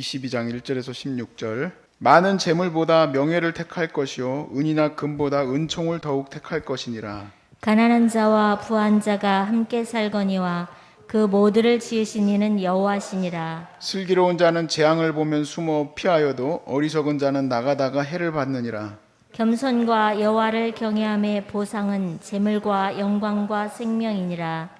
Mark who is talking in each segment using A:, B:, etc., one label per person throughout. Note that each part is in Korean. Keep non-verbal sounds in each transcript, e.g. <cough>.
A: 22장 1절에서 16절 많은 재물보다 명예를 택할 것이요 은이나 금보다 은총을 더욱 택할 것이니라
B: 가난한 자와 부한 자가 함께 살거니와 그 모두를 지으신 이는 여호와시니라.
A: 슬기로운 자는 재앙을 보면 숨어 피하여도 어리석은 자는 나가다가 해를 받느니라
B: 겸손과 여호와를 경외함의 보상은 재물과 영광과 생명이니라.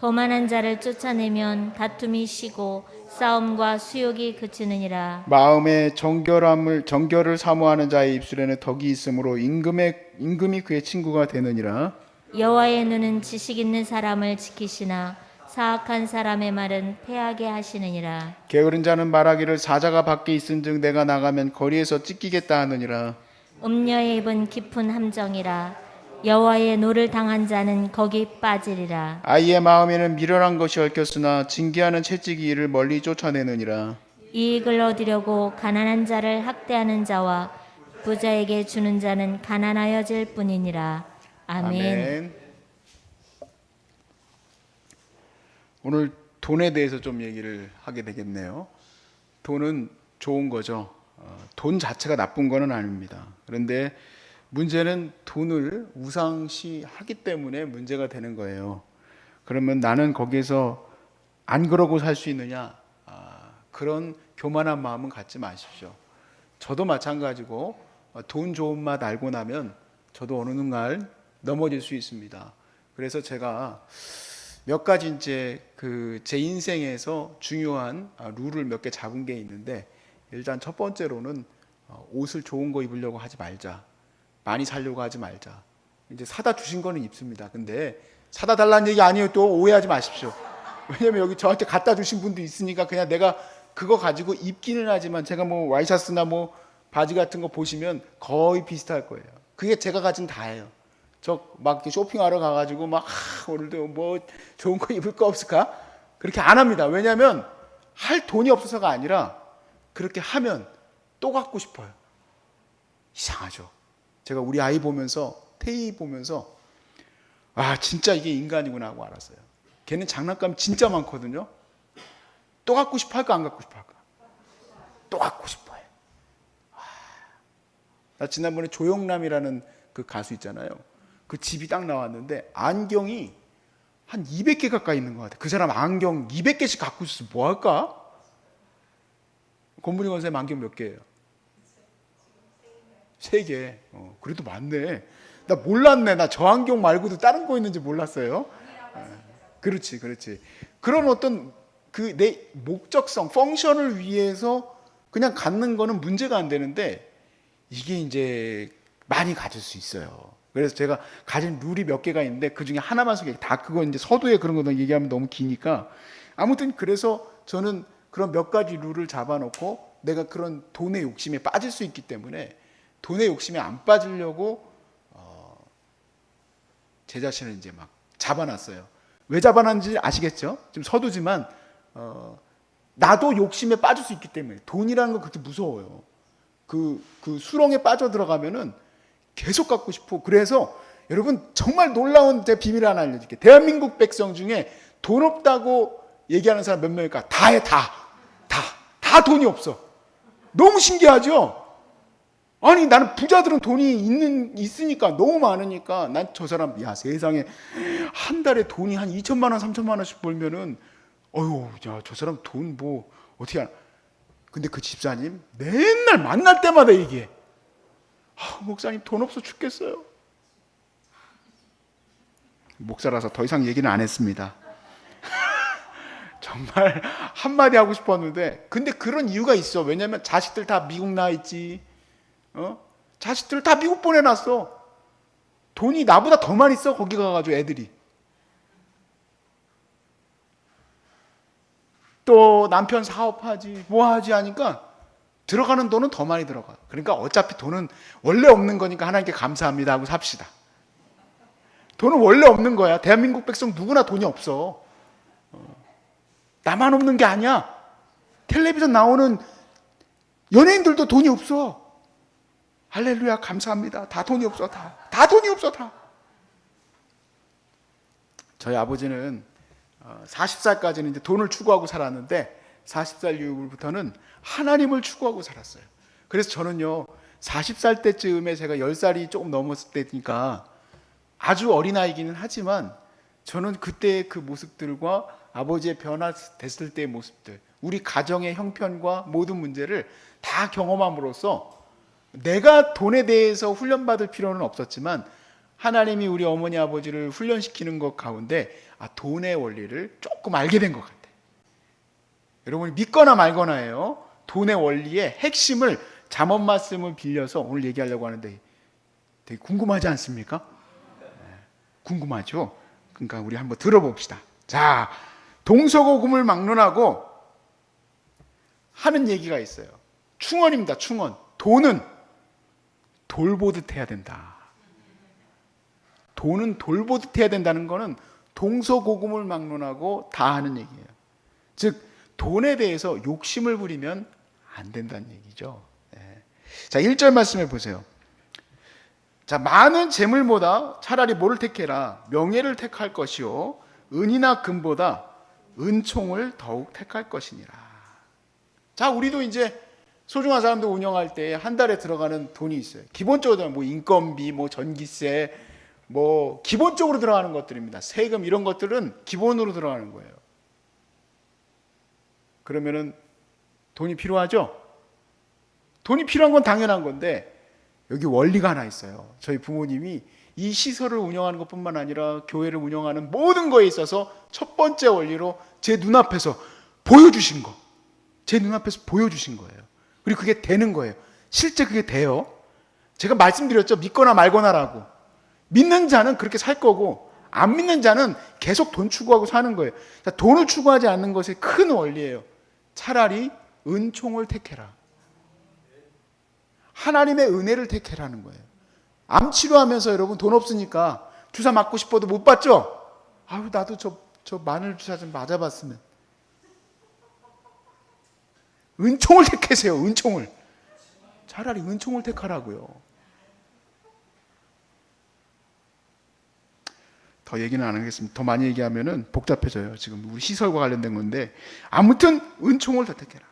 B: 거만한 자를 쫓아내면 다툼이 쉬고 싸움과 수욕이 그치느니라.
A: 마음에 정결함을 정결을 사모하는 자의 입술에는 덕이 있으므로 임금의 임금이 그의 친구가 되느니라
B: 여호와의 눈은 지식 있는 사람을 지키시나 사악한 사람의 말은 패하게 하시느니라.
A: 게으른 자는 말하기를 사자가 밖에 있은즉 내가 나가면 거리에서 찢기겠다 하느니라
B: 음녀의 입은 깊은 함정이라. 여호와의 노를 당한 자는 거기 빠지리라.
A: 아이의 마음에는 미련한 것이 얽혔으나 징계하는 채찍이 이를 멀리 쫓아내느니라
B: 이익을 얻으려고 가난한 자를 학대하는 자와 부자에게 주는 자는 가난하여질 뿐이니라. 아멘.
A: 오늘 돈에 대해서 좀 얘기를 하게 되겠네요. 돈은 좋은 거죠. 어, 돈 자체가 나쁜 거는 아닙니다. 그런데 문제는 돈을 우상시하기 때문에 문제가 되는 거예요. 그러면 나는 거기에서 안 그러고 살 수 있느냐? 아, 그런 교만한 마음은 갖지 마십시오. 저도 마찬가지고 어, 돈 좋은 맛 알고 나면 저도 어느 날 넘어질 수 있습니다. 그래서 제가 몇 가지 이제 그 제 인생에서 중요한 아, 룰을 몇 개 잡은 게 있는데 일단 첫 번째로는 어, 옷을 좋은 거 입으려고 하지 말자. 많이 살려고 하지 말자. 이제 사다 주신 거는 입습니다. 근데 사다 달라는 얘기 아니에요. 또 오해하지 마십시오. 왜냐면 여기 저한테 갖다 주신 분도 있으니까 그냥 내가 그거 가지고 입기는 하지만 제가 뭐 와이셔츠나 뭐 바지 같은 거 보시면 거의 비슷할 거예요. 그게 제가 가진 다예요. 저 막 쇼핑하러 가가지고 막 아, 오늘도 뭐 좋은 거 입을 거 없을까? 그렇게 안 합니다. 왜냐하면 할 돈이 없어서가 아니라 그렇게 하면 또 갖고 싶어요. 이상하죠. 제가 우리 아이 보면서 태희 보면서 아 진짜 이게 인간이구나 하고 알았어요. 걔는 장난감 진짜 많거든요. 또 갖고 싶어 할까 안 갖고 싶어 할까? 또 갖고 싶어요. 와. 나 지난번에 조영남이라는 그 가수 있잖아요. 그 집이 딱 나왔는데 안경이 한 200개 가까이 있는 것 같아. 그 사람 안경 200개씩 갖고 있어서 뭐 할까? 건물이 건쌤 안경 몇 개예요? 세 개. 어, 그래도 많네. 나 몰랐네. 나저 안경 말고도 다른 거 있는지 몰랐어요. 어, 그렇지, 그렇지. 그런 어떤 그 내 목적성, 펑션을 위해서 그냥 갖는 거는 문제가 안 되는데 이게 이제 많이 가질 수 있어요. 그래서 제가 가진 룰이 몇 개가 있는데 그 중에 하나만 소개. 다 그거 이제 서두에 그런 거 얘기하면 너무 기니까 아무튼 그래서 저는 그런 몇 가지 룰을 잡아놓고 내가 그런 돈의 욕심에 빠질 수 있기 때문에 돈의 욕심에 안 빠지려고 어, 제 자신을 이제 막 잡아놨어요. 왜 잡아놨는지 아시겠죠? 좀 서두지만 어, 나도 욕심에 빠질 수 있기 때문에 돈이라는 건 그렇게 무서워요. 그, 그 수렁에 빠져 들어가면은 계속 갖고 싶고 그래서 여러분 정말 놀라운 제 비밀 하나 알려줄게요. 대한민국 백성 중에 돈 없다고 얘기하는 사람 몇 명일까? 다 해, 다. 다. 다 돈이 없어. 너무 신기하죠? 아니 나는 부자들은 돈이 있는 있으니까 너무 많으니까 난 저 사람 야 세상에 한 달에 돈이 한 2천만 원, 3천만 원씩 벌면은 어휴 야 저 사람 돈 뭐 어떻게 하나. 근데 그 집사님 맨날 만날 때마다 얘기해. 아, 목사님 돈 없어 죽겠어요. 목사라서 더 이상 얘기는 안 했습니다. <laughs> 정말 한마디 하고 싶었는데 근데 그런 이유가 있어. 왜냐면 자식들 다 미국 나 있지 어? 자식들 다 미국 보내놨어. 돈이 나보다 더 많이 써 거기 가가지고 애들이. 또 남편 사업하지 뭐하지 하니까 들어가는 돈은 더 많이 들어가. 그러니까 어차피 돈은 원래 없는 거니까 하나님께 감사합니다 하고 삽시다. 돈은 원래 없는 거야. 대한민국 백성 누구나 돈이 없어. 어. 나만 없는 게 아니야. 텔레비전 나오는 연예인들도 돈이 없어. 할렐루야 감사합니다. 다 돈이 없어 다. 다 돈이 없어 다. 저희 아버지는 40살까지는 이제 돈을 추구하고 살았는데 40살 이후부터는 하나님을 추구하고 살았어요. 그래서 저는요 40살 때쯤에 제가 10살이 조금 넘었을 때니까 아주 어린아이기는 하지만 저는 그때의 그 모습들과 아버지의 변화됐을 때의 모습들, 우리 가정의 형편과 모든 문제를 다 경험함으로써 내가 돈에 대해서 훈련받을 필요는 없었지만 하나님이 우리 어머니 아버지를 훈련시키는 것 가운데 아, 돈의 원리를 조금 알게 된 것 같아요. 여러분이 믿거나 말거나예요. 돈의 원리의 핵심을 잠언 말씀을 빌려서 오늘 얘기하려고 하는데 되게 궁금하지 않습니까? 네, 궁금하죠? 그러니까 우리 한번 들어봅시다. 자, 동서고금을 막론하고 하는 얘기가 있어요. 충언입니다. 충언. 돈은 돌보듯 해야 된다. 돈은 돌보듯 해야 된다는 거는 동서고금을 막론하고 다 하는 얘기예요. 즉 돈에 대해서 욕심을 부리면 안 된다는 얘기죠. 네. 자, 1절 말씀해 보세요. 자, 많은 재물보다 차라리 뭐를 택해라? 명예를 택할 것이요. 은이나 금보다 은총을 더욱 택할 것이니라. 자, 우리도 이제 소중한 사람들 운영할 때 한 달에 들어가는 돈이 있어요. 기본적으로 뭐 인건비, 뭐 전기세, 뭐 기본적으로 들어가는 것들입니다. 세금 이런 것들은 기본으로 들어가는 거예요. 그러면은 돈이 필요하죠? 돈이 필요한 건 당연한 건데 여기 원리가 하나 있어요. 저희 부모님이 이 시설을 운영하는 것뿐만 아니라 교회를 운영하는 모든 거에 있어서 첫 번째 원리로 제 눈앞에서 보여주신 거. 제 눈앞에서 보여주신 거예요. 그리고 그게 되는 거예요. 실제 그게 돼요. 제가 말씀드렸죠. 믿거나 말거나라고. 믿는 자는 그렇게 살 거고, 안 믿는 자는 계속 돈 추구하고 사는 거예요. 자, 돈을 추구하지 않는 것의 큰 원리예요. 차라리 은총을 택해라. 하나님의 은혜를 택해라는 거예요. 암 치료하면서 여러분 돈 없으니까 주사 맞고 싶어도 못 받죠? 아유, 나도 저, 저 마늘 주사 좀 맞아봤으면. 은총을 택하세요, 은총을. 차라리 은총을 택하라고요. 더 얘기는 안 하겠습니다. 더 많이 얘기하면은 복잡해져요. 지금 우리 시설과 관련된 건데 아무튼 은총을 더 택해라.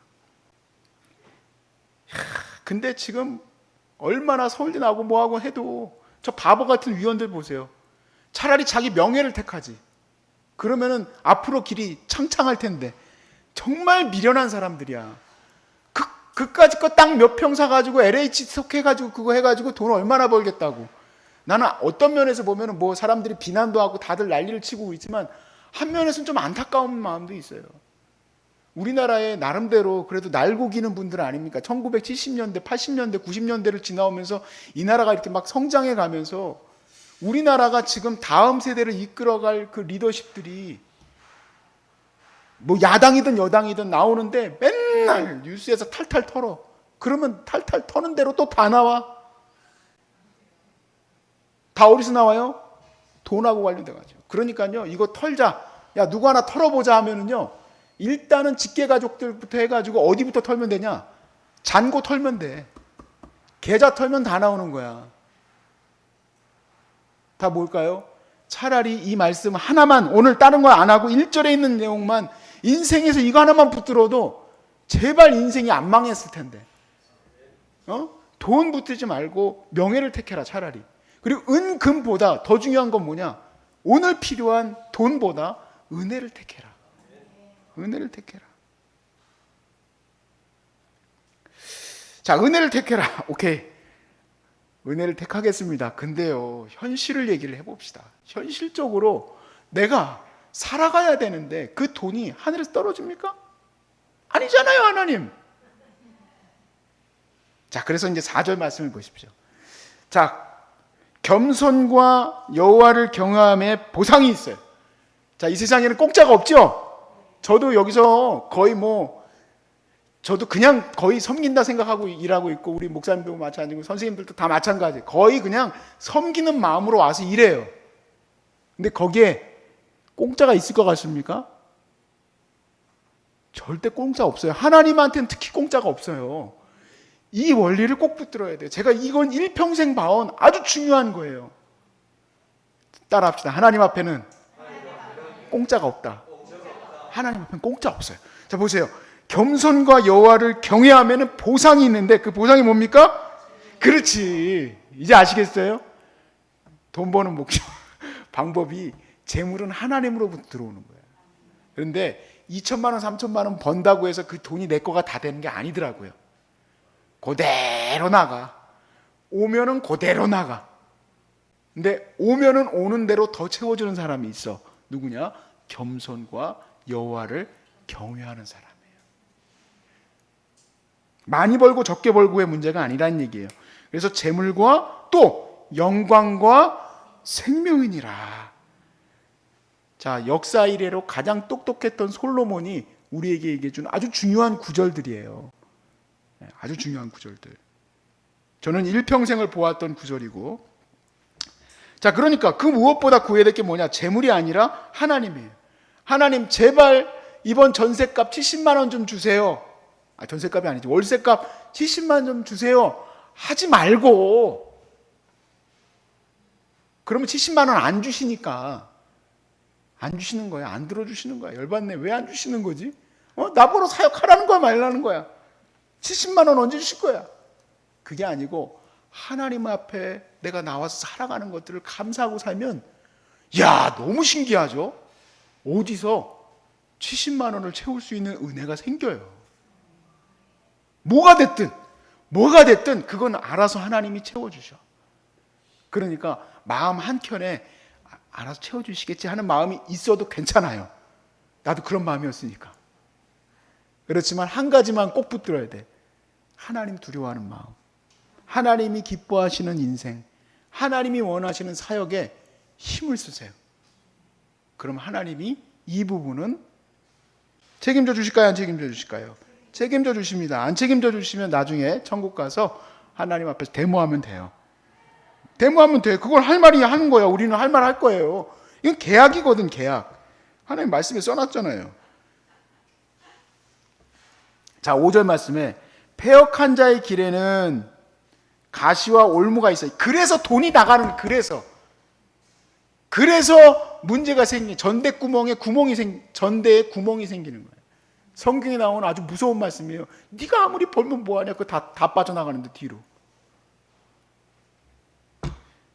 A: 야, 근데 지금 얼마나 서울대 나오고 뭐하고 해도 저 바보 같은 위원들 보세요. 차라리 자기 명예를 택하지. 그러면은 앞으로 길이 창창할 텐데 정말 미련한 사람들이야. 그 그까지 거 땅 몇 평 사가지고 LH 속해가지고 그거 해가지고 돈 얼마나 벌겠다고. 나는 어떤 면에서 보면은 뭐 사람들이 비난도 하고 다들 난리를 치고 있지만 한 면에서는 좀 안타까운 마음도 있어요. 우리나라에 나름대로 그래도 날고기는 분들 아닙니까? 1970년대, 80년대, 90년대를 지나오면서 이 나라가 이렇게 막 성장해 가면서 우리나라가 지금 다음 세대를 이끌어갈 그 리더십들이 뭐 야당이든 여당이든 나오는데 맨날 뉴스에서 탈탈 털어. 그러면 탈탈 터는 대로 또 다 나와. 다 어디서 나와요? 돈하고 관련돼 가지고. 그러니까요, 이거 털자. 야, 누구 하나 털어보자 하면은요, 일단은 직계 가족들부터 해가지고 어디부터 털면 되냐? 잔고 털면 돼. 계좌 털면 다 나오는 거야. 다 뭘까요? 차라리 이 말씀 하나만 오늘 다른 거 안 하고 1절에 있는 내용만 인생에서 이거 하나만 붙들어도 제발 인생이 안 망했을 텐데. 어? 돈 붙들지 말고 명예를 택해라 차라리. 그리고 은금보다 더 중요한 건 뭐냐? 오늘 필요한 돈보다 은혜를 택해라. 은혜를 택해라. 자, 은혜를 택해라. <laughs> 오케이. 은혜를 택하겠습니다. 근데요, 현실을 얘기를 해봅시다. 현실적으로 내가 살아가야 되는데 그 돈이 하늘에서 떨어집니까? 아니잖아요, 하나님. 자, 그래서 이제 4절 말씀을 보십시오. 자, 겸손과 여호와를 경외함에 보상이 있어요. 자, 이 세상에는 공짜가 없죠? 저도 여기서 거의 뭐 저도 그냥 거의 섬긴다 생각하고 일하고 있고 우리 목사님도 마찬가지고 선생님들도 다 마찬가지. 거의 그냥 섬기는 마음으로 와서 일해요. 근데 거기에 공짜가 있을 것 같습니까? 절대 공짜 없어요. 하나님한테는 특히 공짜가 없어요. 이 원리를 꼭 붙들어야 돼요. 제가 이건 일평생 봐온 아주 중요한 거예요. 따라합시다. 하나님 앞에는 공짜가 없다. 하나님 앞에는 공짜 없어요. 자 보세요. 겸손과 여호와를 경외하면 보상이 있는데 그 보상이 뭡니까? 그렇지. 이제 아시겠어요? 돈 버는 목적 <laughs> 방법이 재물은 하나님으로부터 들어오는 거예요. 그런데 2천만 원, 3천만 원 번다고 해서 그 돈이 내 거가 다 되는 게 아니더라고요. 그대로 나가. 오면은 그대로 나가. 근데 오면은 오는 대로 더 채워주는 사람이 있어. 누구냐? 겸손과 여호와를 경외하는 사람이에요. 많이 벌고 적게 벌고의 문제가 아니라는 얘기예요. 그래서 재물과 또 영광과 생명이니라. 자, 역사 이래로 가장 똑똑했던 솔로몬이 우리에게 얘기해 주는 아주 중요한 구절들이에요. 네, 아주 중요한 구절들. 저는 일평생을 보았던 구절이고. 자, 그러니까 그 무엇보다 구해야 될 게 뭐냐? 재물이 아니라 하나님이에요. 하나님, 제발 이번 전세값 70만 원 좀 주세요. 아, 전세값이 아니지. 월세값 70만 원 좀 주세요. 하지 말고. 그러면 70만 원 안 주시니까. 안 주시는 거야. 안 들어주시는 거야. 열받네. 왜 안 주시는 거지? 어? 나보러 사역하라는 거야? 말라는 거야? 70만 원 언제 주실 거야? 그게 아니고 하나님 앞에 내가 나와서 살아가는 것들을 감사하고 살면 야, 너무 신기하죠? 어디서 70만 원을 채울 수 있는 은혜가 생겨요. 뭐가 됐든 뭐가 됐든 그건 알아서 하나님이 채워 주셔. 그러니까 마음 한켠에 아, 알아서 채워 주시겠지 하는 마음이 있어도 괜찮아요. 나도 그런 마음이었으니까. 그렇지만 한 가지만 꼭 붙들어야 돼. 하나님 두려워하는 마음. 하나님이 기뻐하시는 인생. 하나님이 원하시는 사역에 힘을 쓰세요. 그럼 하나님이 이 부분은 책임져 주실까요? 안 책임져 주실까요? 책임져 주십니다. 안 책임져 주시면 나중에 천국 가서 하나님 앞에서 데모하면 돼요. 데모하면 돼. 그걸 할 말이 하는 거야. 우리는 할 말 할 거예요. 이건 계약이거든, 계약. 하나님 말씀에 써놨잖아요. 자, 5절 말씀에 폐역한 자의 길에는 가시와 올무가 있어요. 그래서 돈이 나가는 그래서 그래서 문제가 생기 전대 구멍에 구멍이 생 전대에 구멍이 생기는 거예요. 성경에 나오는 아주 무서운 말씀이에요. 네가 아무리 벌면 뭐하냐? 그거 다, 다 빠져나가는데 뒤로.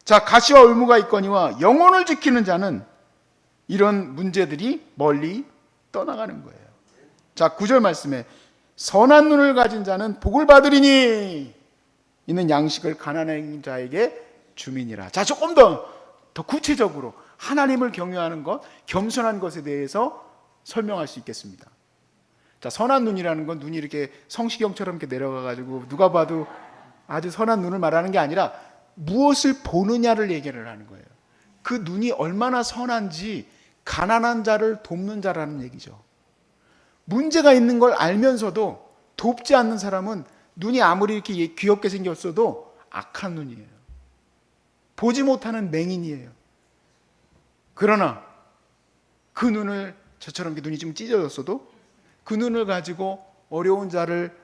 A: 자, 가시와 올무가 있거니와 영혼을 지키는 자는 이런 문제들이 멀리 떠나가는 거예요. 자, 9절 말씀에 선한 눈을 가진 자는 복을 받으리니 이는 양식을 가난한 자에게 주민이라. 자, 조금 더, 더 구체적으로 하나님을 경외하는 것, 겸손한 것에 대해서 설명할 수 있겠습니다. 자, 선한 눈이라는 건 눈이 이렇게 성시경처럼 이렇게 내려가가지고 누가 봐도 아주 선한 눈을 말하는 게 아니라 무엇을 보느냐를 얘기를 하는 거예요. 그 눈이 얼마나 선한지 가난한 자를 돕는 자라는 얘기죠. 문제가 있는 걸 알면서도 돕지 않는 사람은 눈이 아무리 이렇게 예, 귀엽게 생겼어도 악한 눈이에요. 보지 못하는 맹인이에요. 그러나 그 눈을 저처럼 눈이 좀 찢어졌어도 그 눈을 가지고 어려운 자를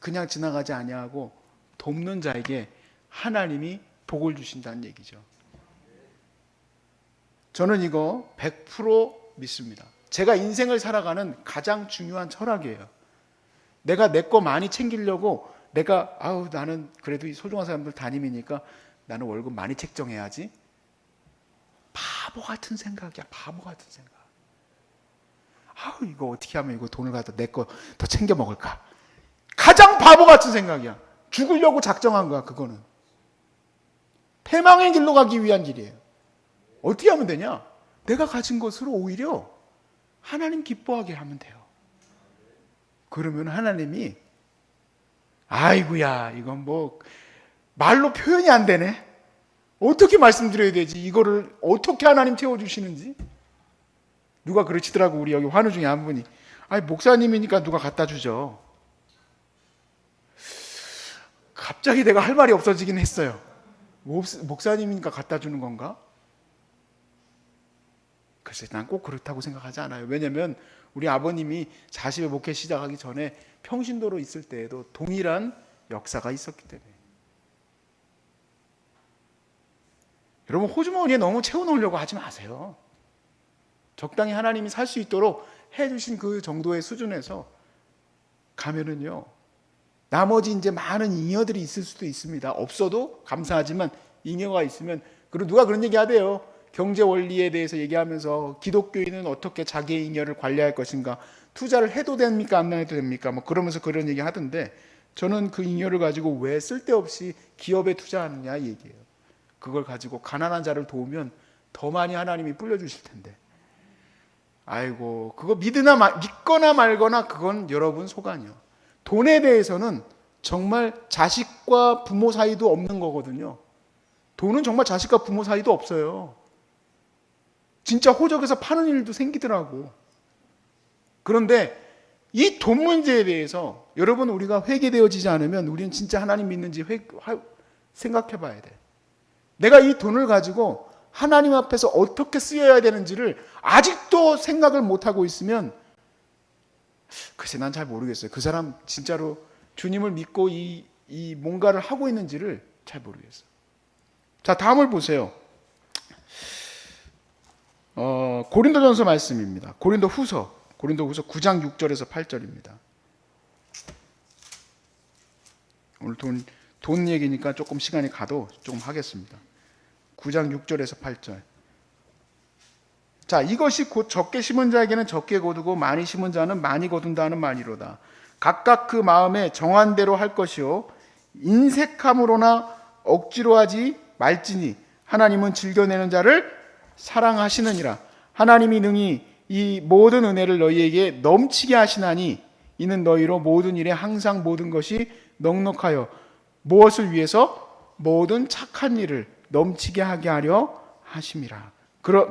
A: 그냥 지나가지 아니하고 돕는 자에게 하나님이 복을 주신다는 얘기죠. 저는 이거 100% 믿습니다. 제가 인생을 살아가는 가장 중요한 철학이에요. 내가 내 거 많이 챙기려고 내가 아우 나는 그래도 이 소중한 사람들 담임이니까 나는 월급 많이 책정해야지. 바보 같은 생각이야. 바보 같은 생각. 아우 이거 어떻게 하면 이거 돈을 갖다 내 거 더 챙겨 먹을까? 가장 바보 같은 생각이야. 죽으려고 작정한 거야, 그거는. 패망의 길로 가기 위한 길이에요. 어떻게 하면 되냐? 내가 가진 것으로 오히려 하나님 기뻐하게 하면 돼요. 그러면 하나님이 아이구야 이건 뭐 말로 표현이 안 되네. 어떻게 말씀드려야 되지? 이거를 어떻게 하나님 채워 주시는지 누가 그러시더라고 우리 여기 환우 중에 한 분이 아니 목사님이니까 누가 갖다 주죠. 갑자기 내가 할 말이 없어지긴 했어요. 목- 목사님이니까 갖다 주는 건가? 글쎄, 난 꼭 그렇다고 생각하지 않아요. 왜냐면 우리 아버님이 40의 목회 시작하기 전에 평신도로 있을 때에도 동일한 역사가 있었기 때문에. 여러분 호주머니에 너무 채워놓으려고 하지 마세요. 적당히 하나님이 살 수 있도록 해주신 그 정도의 수준에서 가면은요. 나머지 이제 많은 잉여들이 있을 수도 있습니다. 없어도 감사하지만 잉여가 있으면 그리고 누가 그런 얘기 하대요. 경제 원리에 대해서 얘기하면서 기독교인은 어떻게 자기의 잉여를 관리할 것인가 투자를 해도 됩니까 안 해도 됩니까 뭐 그러면서 그런 얘기 하던데 저는 그 잉여를 가지고 왜 쓸데없이 기업에 투자하느냐 이 얘기예요. 그걸 가지고 가난한 자를 도우면 더 많이 하나님이 불려주실 텐데. 아이고 그거 믿으나 마- 믿거나 말거나 그건 여러분 소관이요. 돈에 대해서는 정말 자식과 부모 사이도 없는 거거든요. 돈은 정말 자식과 부모 사이도 없어요. 진짜 호적에서 파는 일도 생기더라고. 그런데 이 돈 문제에 대해서 여러분 우리가 회개되어지지 않으면 우리는 진짜 하나님 믿는지 회- 하- 생각해 봐야 돼. 내가 이 돈을 가지고 하나님 앞에서 어떻게 쓰여야 되는지를 아직도 생각을 못 하고 있으면 글쎄 난 잘 모르겠어요. 그 사람 진짜로 주님을 믿고 이, 이 뭔가를 하고 있는지를 잘 모르겠어요. 자 다음을 보세요. 어, 고린도전서 말씀입니다. 고린도 후서 고린도 후서 9장 6절에서 8절입니다. 오늘 돈, 돈 얘기니까 조금 시간이 가도 조금 하겠습니다. 9장 6절에서 8절. 자, 이것이 곧 적게 심은 자에게는 적게 거두고 많이 심은 자는 많이 거둔다는 말이로다. 각각 그 마음에 정한 대로 할 것이요 인색함으로나 억지로 하지 말지니 하나님은 즐겨내는 자를 사랑하시느니라. 하나님이 능히 이 모든 은혜를 너희에게 넘치게 하시나니 이는 너희로 모든 일에 항상 모든 것이 넉넉하여 무엇을 위해서 모든 착한 일을 넘치게 하게 하려 하심이라.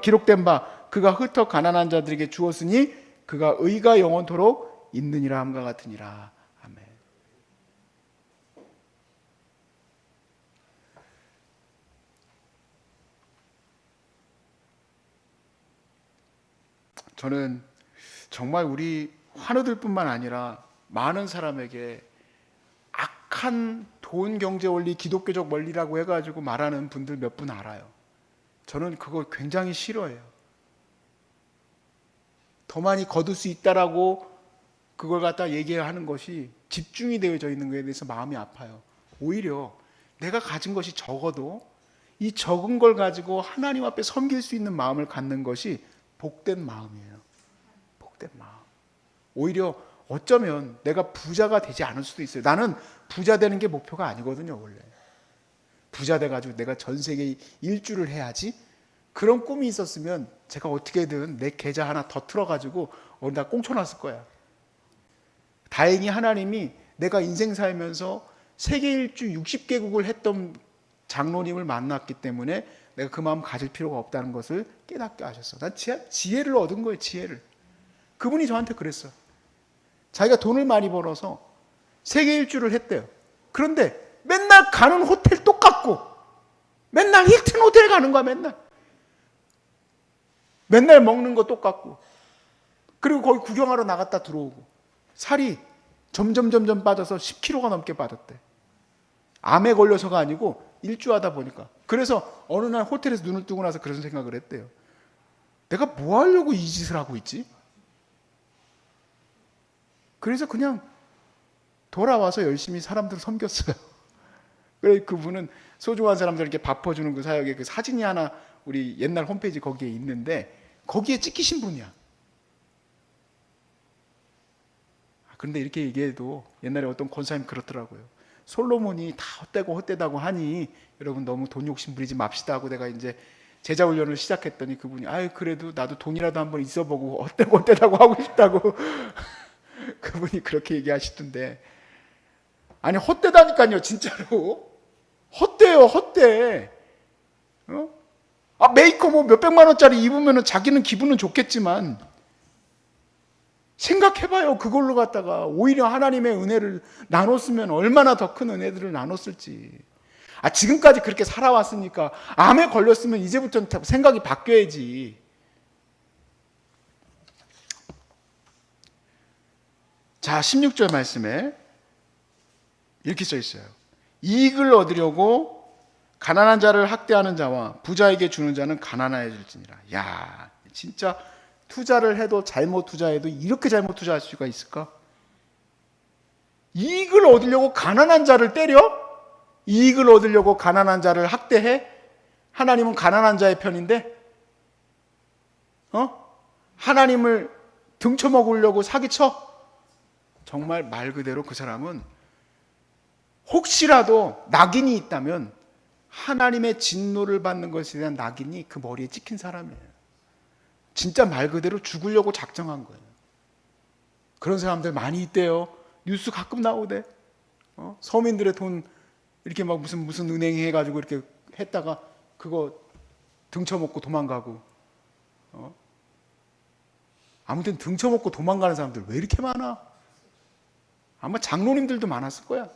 A: 기록된 바 그가 흩어 가난한 자들에게 주었으니 그가 의가 영원토록 있느니라 함과 같으니라. 아멘. 저는 정말 우리 환우들뿐만 아니라 많은 사람에게 악한 돈 경제 원리, 기독교적 원리라고 해가지고 말하는 분들 몇 분 알아요. 저는 그걸 굉장히 싫어해요. 더 많이 거둘 수 있다라고 그걸 갖다 얘기하는 것이 집중이 되어져 있는 것에 대해서 마음이 아파요. 오히려 내가 가진 것이 적어도 이 적은 걸 가지고 하나님 앞에 섬길 수 있는 마음을 갖는 것이 복된 마음이에요. 복된 마음. 오히려 어쩌면 내가 부자가 되지 않을 수도 있어요. 나는 부자 되는 게 목표가 아니거든요, 원래. 부자 돼가지고 내가 전 세계 일주를 해야지. 그런 꿈이 있었으면 제가 어떻게든 내 계좌 하나 더 틀어가지고 어디다 꽁쳐놨을 거야. 다행히 하나님이 내가 인생 살면서 세계 일주 60개국을 했던 장로님을 만났기 때문에 내가 그 마음 가질 필요가 없다는 것을 깨닫게 하셨어. 난 지혜, 지혜를 얻은 거예요, 지혜를. 그분이 저한테 그랬어. 자기가 돈을 많이 벌어서 세계 일주를 했대요. 그런데 맨날 가는 호텔 똑같고 맨날 힐튼 호텔 가는 거야, 맨날. 맨날 먹는 거 똑같고 그리고 거기 구경하러 나갔다 들어오고 살이 점점 점점 빠져서 10kg가 넘게 빠졌대. 암에 걸려서가 아니고 일주하다 보니까. 그래서 어느 날 호텔에서 눈을 뜨고 나서 그런 생각을 했대요. 내가 뭐 하려고 이 짓을 하고 있지? 그래서 그냥 돌아와서 열심히 사람들을 섬겼어요. <laughs> 그래 그분은 소중한 사람들에게 밥 퍼주는 그 사역에 그 사진이 하나 우리 옛날 홈페이지 거기에 있는데 거기에 찍히신 분이야. 그런데 이렇게 얘기해도 옛날에 어떤 권사님 그렇더라고요. 솔로몬이 다 헛되고 헛되다고 하니 여러분 너무 돈 욕심 부리지 맙시다 하고 내가 이제 제자 훈련을 시작했더니 그분이 아유 그래도 나도 돈이라도 한번 있어보고 헛되고 헛되다고 하고 싶다고 <laughs> 그분이 그렇게 얘기하시던데 아니 헛되다니까요 진짜로 헛되요 헛돼 어? 아 메이커 뭐 몇백만 원짜리 입으면 자기는 기분은 좋겠지만 생각해봐요. 그걸로 갖다가 오히려 하나님의 은혜를 나눴으면 얼마나 더 큰 은혜들을 나눴을지. 아, 지금까지 그렇게 살아왔으니까 암에 걸렸으면 이제부터 생각이 바뀌어야지. 자, 16절 말씀에 이렇게 써 있어요. 이익을 얻으려고 가난한 자를 학대하는 자와 부자에게 주는 자는 가난해질지니라. 야, 진짜 투자를 해도 잘못 투자해도 이렇게 잘못 투자할 수가 있을까? 이익을 얻으려고 가난한 자를 때려? 이익을 얻으려고 가난한 자를 학대해? 하나님은 가난한 자의 편인데? 어? 하나님을 등쳐먹으려고 사기쳐? 정말 말 그대로 그 사람은 혹시라도 낙인이 있다면 하나님의 진노를 받는 것에 대한 낙인이 그 머리에 찍힌 사람이에요. 진짜 말 그대로 죽으려고 작정한 거예요. 그런 사람들 많이 있대요. 뉴스 가끔 나오대. 어? 서민들의 돈 이렇게 막 무슨 무슨 은행 해가지고 이렇게 했다가 그거 등쳐먹고 도망가고. 어? 아무튼 등쳐먹고 도망가는 사람들 왜 이렇게 많아? 아마 장로님들도 많았을 거야.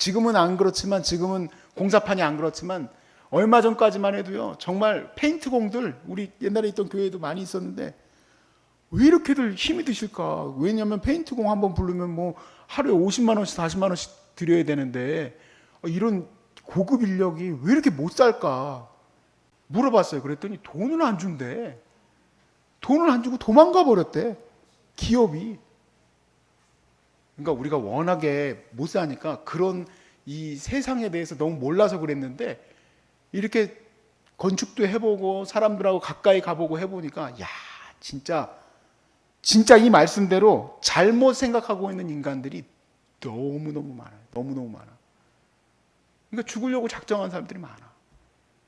A: 어? 지금은 안 그렇지만 지금은 공사판이 안 그렇지만 얼마 전까지만 해도요 정말 페인트 공들 우리 옛날에 있던 교회도 많이 있었는데 왜 이렇게들 힘이 드실까? 왜냐하면 페인트 공 한번 부르면 뭐 하루에 50만 원씩 40만 원씩 드려야 되는데 어, 이런 고급 인력이 왜 이렇게 못 살까? 물어봤어요. 그랬더니 돈을 안 준대. 돈을 안 주고 도망가 버렸대. 기업이. 그러니까 우리가 워낙에 못 사니까 그런 이 세상에 대해서 너무 몰라서 그랬는데 이렇게 건축도 해보고 사람들하고 가까이 가보고 해보니까 야 진짜 진짜 이 말씀대로 잘못 생각하고 있는 인간들이 너무 너무 많아요. 너무 너무 많아. 그러니까 죽으려고 작정한 사람들이 많아.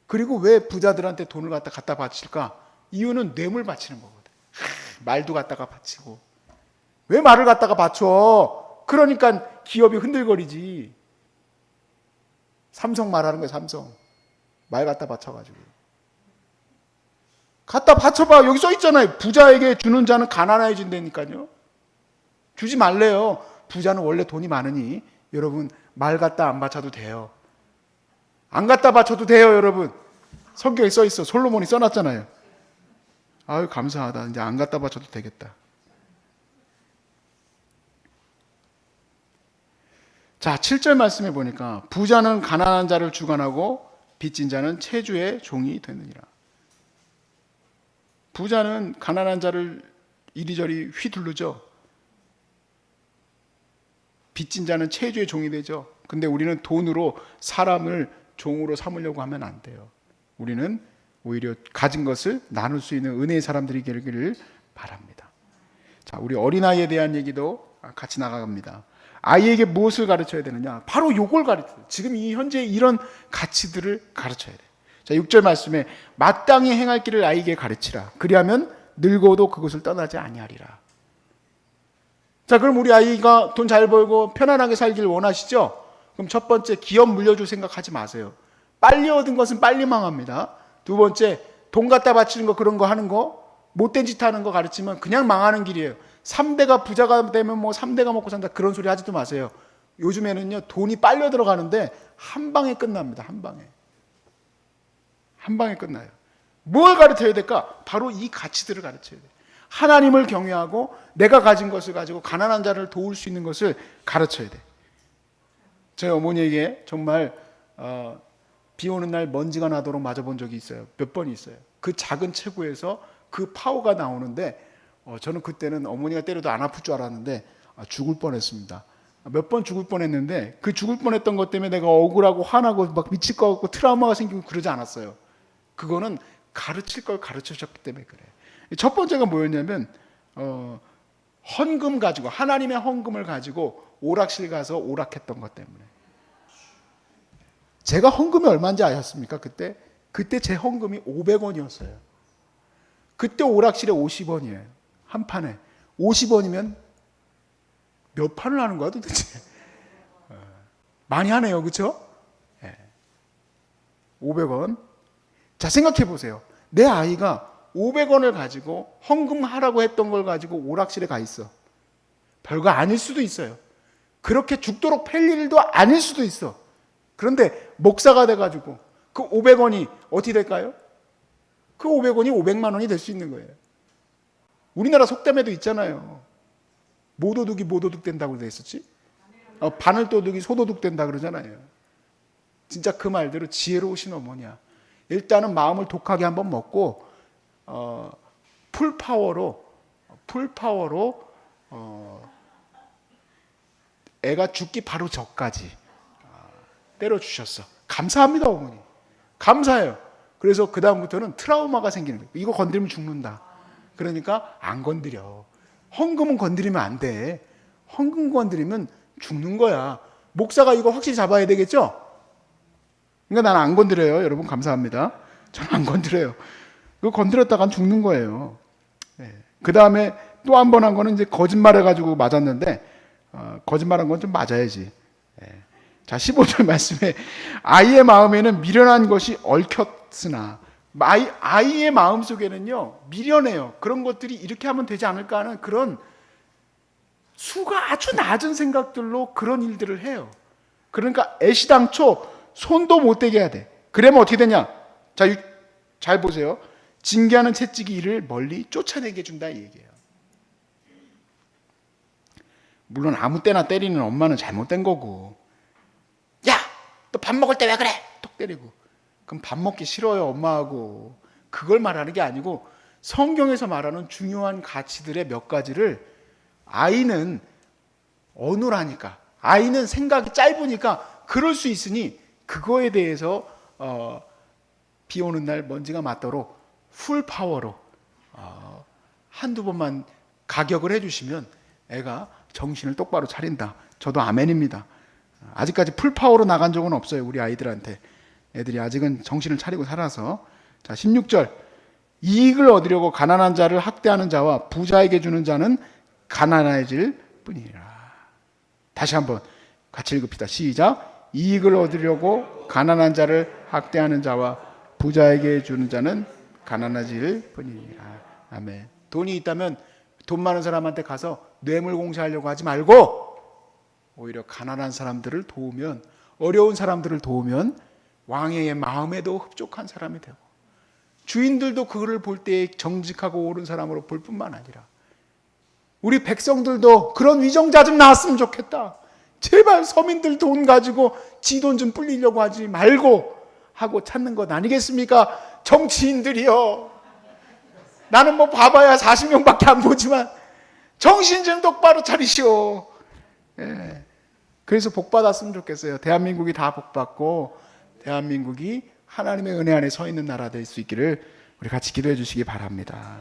A: 그리고 왜 부자들한테 돈을 갖다 갖다 바칠까? 이유는 뇌물 바치는 거거든. 하, 말도 갖다가 바치고 왜 말을 갖다가 바쳐? 그러니까 기업이 흔들거리지. 삼성 말하는 거야, 삼성. 말 갖다 바쳐가지고. 갖다 바쳐봐. 여기 써 있잖아요. 부자에게 주는 자는 가난해진다니까요. 주지 말래요. 부자는 원래 돈이 많으니 여러분 말 갖다 안 바쳐도 돼요. 안 갖다 바쳐도 돼요, 여러분. 성경에 써 있어. 솔로몬이 써놨잖아요. 아유 감사하다. 이제 안 갖다 바쳐도 되겠다. 자, 7절 말씀해 보니까 부자는 가난한 자를 주관하고 빚진 자는 체주의 종이 되느니라. 부자는 가난한 자를 이리저리 휘두르죠. 빚진 자는 체주의 종이 되죠. 근데 우리는 돈으로 사람을 종으로 삼으려고 하면 안 돼요. 우리는 오히려 가진 것을 나눌 수 있는 은혜의 사람들이 되기를 바랍니다. 자, 우리 어린아이에 대한 얘기도 같이 나가갑니다. 아이에게 무엇을 가르쳐야 되느냐? 바로 요걸 가르쳐요. 지금 이 현재 이런 가치들을 가르쳐야 돼요. 자, 6절 말씀에 마땅히 행할 길을 아이에게 가르치라. 그리하면 늙어도 그것을 떠나지 아니하리라. 자, 그럼 우리 아이가 돈 잘 벌고 편안하게 살길 원하시죠? 그럼 첫 번째 기업 물려줄 생각하지 마세요. 빨리 얻은 것은 빨리 망합니다. 두 번째 돈 갖다 바치는 거 그런 거 하는 거 못된 짓 하는 거 가르치면 그냥 망하는 길이에요. 3대가 부자가 되면 뭐 3대가 먹고 산다 그런 소리 하지도 마세요. 요즘에는요 돈이 빨려 들어가는데 한 방에 끝납니다. 한 방에 한 방에 끝나요. 뭘 가르쳐야 될까? 바로 이 가치들을 가르쳐야 돼. 하나님을 경외하고 내가 가진 것을 가지고 가난한 자를 도울 수 있는 것을 가르쳐야 돼. 저희 어머니에게 정말 어, 비 오는 날 먼지가 나도록 맞아본 적이 있어요. 몇 번 있어요. 그 작은 체구에서 그 파워가 나오는데 어, 저는 그때는 어머니가 때려도 안 아플 줄 알았는데 아, 죽을 뻔했습니다. 몇 번 죽을 뻔했는데 그 죽을 뻔했던 것 때문에 내가 억울하고 화나고 막 미칠 것 같고 트라우마가 생기고 그러지 않았어요. 그거는 가르칠 걸 가르치셨기 때문에 그래. 첫 번째가 뭐였냐면 어, 헌금 가지고 하나님의 헌금을 가지고 오락실 가서 오락했던 것 때문에. 제가 헌금이 얼마인지 아셨습니까? 그때 그때 제 헌금이 500원이었어요. 그때 오락실에 50원이에요. 한 판에 50원이면 몇 판을 하는 거야 도대체? 어, 많이 하네요, 그렇죠? 500원. 자 생각해 보세요. 내 아이가 500원을 가지고 헌금하라고 했던 걸 가지고 오락실에 가 있어. 별거 아닐 수도 있어요. 그렇게 죽도록 팰 일도 아닐 수도 있어. 그런데 목사가 돼가지고 그 500원이 어떻게 될까요? 그 500원이 500만 원이 될 수 있는 거예요. 우리나라 속담에도 있잖아요. 모도둑이 모도둑 된다고 돼 있었지? 어, 바늘도둑이 소도둑 된다 그러잖아요. 진짜 그 말대로 지혜로우신 어머니야. 일단은 마음을 독하게 한번 먹고 어, 풀 파워로 풀 파워로 어, 애가 죽기 바로 전까지 아, 때려 주셨어. 감사합니다 어머니. 감사해요. 그래서 그 다음부터는 트라우마가 생기는 거예요. 이거 건드리면 죽는다. 그러니까 안 건드려. 헌금은 건드리면 안 돼. 헌금 건드리면 죽는 거야. 목사가 이거 확실히 잡아야 되겠죠? 그러니까 나는 안 건드려요. 여러분 감사합니다. 저는 안 건드려요. 그거 건드렸다간 죽는 거예요. 그 다음에 또 한 번 한 거는 이제 거짓말 해가지고 맞았는데 어, 거짓말 한 건 좀 맞아야지. 예. 자 15절 말씀에 아이의 마음에는 미련한 것이 얽혔으나 아이, 아이의 마음 속에는요 미련해요. 그런 것들이 이렇게 하면 되지 않을까 하는 그런 수가 아주 낮은 생각들로 그런 일들을 해요. 그러니까 애시당초 손도 못 대게 해야 돼. 그러면 어떻게 되냐? 자, 유- 잘 보세요. 징계하는 채찍이 이를 멀리 쫓아내게 해준다 이 얘기예요. 물론 아무 때나 때리는 엄마는 잘못된 거고. 야, 너 밥 먹을 때 왜 그래? 톡 때리고. 그럼 밥 먹기 싫어요, 엄마하고. 그걸 말하는 게 아니고 성경에서 말하는 중요한 가치들의 몇 가지를 아이는 어눌하니까 아이는 생각이 짧으니까 그럴 수 있으니 그거에 대해서 어, 비 오는 날 먼지가 맞도록 풀 파워로 어, 한두 번만 가격을 해주시면 애가 정신을 똑바로 차린다. 저도 아멘입니다. 아직까지 풀 파워로 나간 적은 없어요. 우리 아이들한테. 애들이 아직은 정신을 차리고 살아서. 자, 16절. 이익을 얻으려고 가난한 자를 학대하는 자와 부자에게 주는 자는 가난해질 뿐이라. 다시 한번 같이 읽읍시다. 시작. 이익을 얻으려고 가난한 자를 학대하는 자와 부자에게 주는 자는 가난해질 뿐이라. 아멘. 돈이 있다면 돈 많은 사람한테 가서 뇌물 공세하려고 하지 말고 오히려 가난한 사람들을 도우면 어려운 사람들을 도우면 왕의 마음에도 흡족한 사람이 되고 주인들도 그거를 볼 때 정직하고 옳은 사람으로 볼 뿐만 아니라 우리 백성들도 그런 위정자 좀 나왔으면 좋겠다. 제발 서민들 돈 가지고 지 돈 좀 불리려고 하지 말고 하고 찾는 것 아니겠습니까? 정치인들이요. 나는 뭐 봐봐야 40명밖에 안 보지만 정신 좀 똑바로 차리시오. 예. 그래서 복 받았으면 좋겠어요. 대한민국이 다 복 받고 대한민국이 하나님의 은혜 안에 서 있는 나라 될 수 있기를 우리 같이 기도해 주시기 바랍니다.